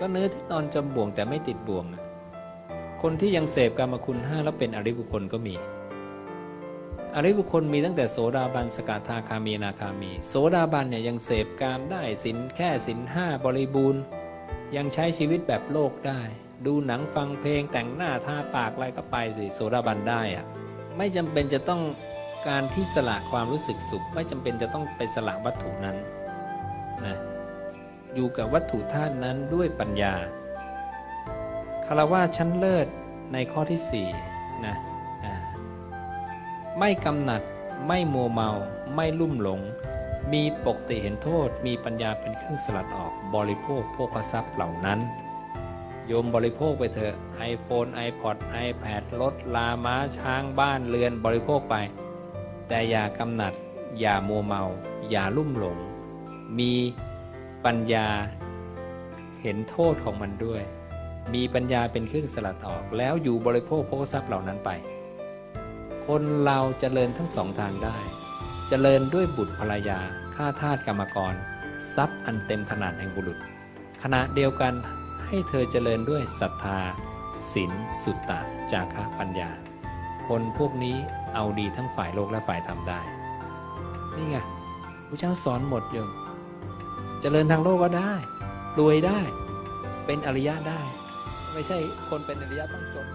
ก็เนื้อที่นอนจมบ่วงแต่ไม่ติดบ่วงนะคนที่ยังเสพกรรมคุณห้าแล้วเป็นอริบุคคลก็มี อริบุคคลมีตั้งแต่โสดาบันสกทาคามีนาคามี โสดาบันเนี่ยยังเสพกามได้สินแค่สินห้าบริบูรณ์ ยังใช้ชีวิตแบบโลกได้ ดูหนังฟังเพลงแต่งหน้าทาปากอะไรก็ไปสิโสดาบันได้อะไม่จำเป็นจะต้องการที่สละความรู้สึกสุข ไม่จำเป็นจะต้องไปสละวัตถุนั้น อยู่กับวัตถุธาตุนั้นด้วยปัญญาคารวะชั้นเลิศในข้อที่สี่นะไม่กำหนัดไม่มัวเมาไม่ลุ่มหลง มีปกติเห็นโทษ มีปัญญาเป็นเครื่องสลัดออกบริโภคโภคทรัพย์เหล่านั้น โยมบริโภคไปเถอะ iPhone iPod iPad รถลาม้าช้างบ้านเรือนบริโภคไป แต่อย่ากำหนัด อย่ามัวเมา อย่าลุ่มหลง มี ปัญญาเห็นโทษของมันด้วย มีปัญญาเป็นเครื่องสลัดออก แล้วอยู่บริโภคโภคทรัพย์เหล่านั้นไป คนเราจเจริญทั้งสองทางได้เจริญด้วยบุตรภรรยาข้าทาสกรรมกร ทรัพย์อันเต็มขนาดแห่งบุรุษ ขณะเดียวกันให้เธอเจริญด้วยศรัทธาศีลสุตตะจาคะปัญญา คนพวกนี้เอาดีทั้งฝ่ายโลกและฝ่ายธรรมได้ นี่ไงพระเจ้าสอนหมดโยมเจริญทางโลกก็ได้ รวยได้ เป็นอริยะได้ ไม่ใช่คนเป็นอริยะต้องจน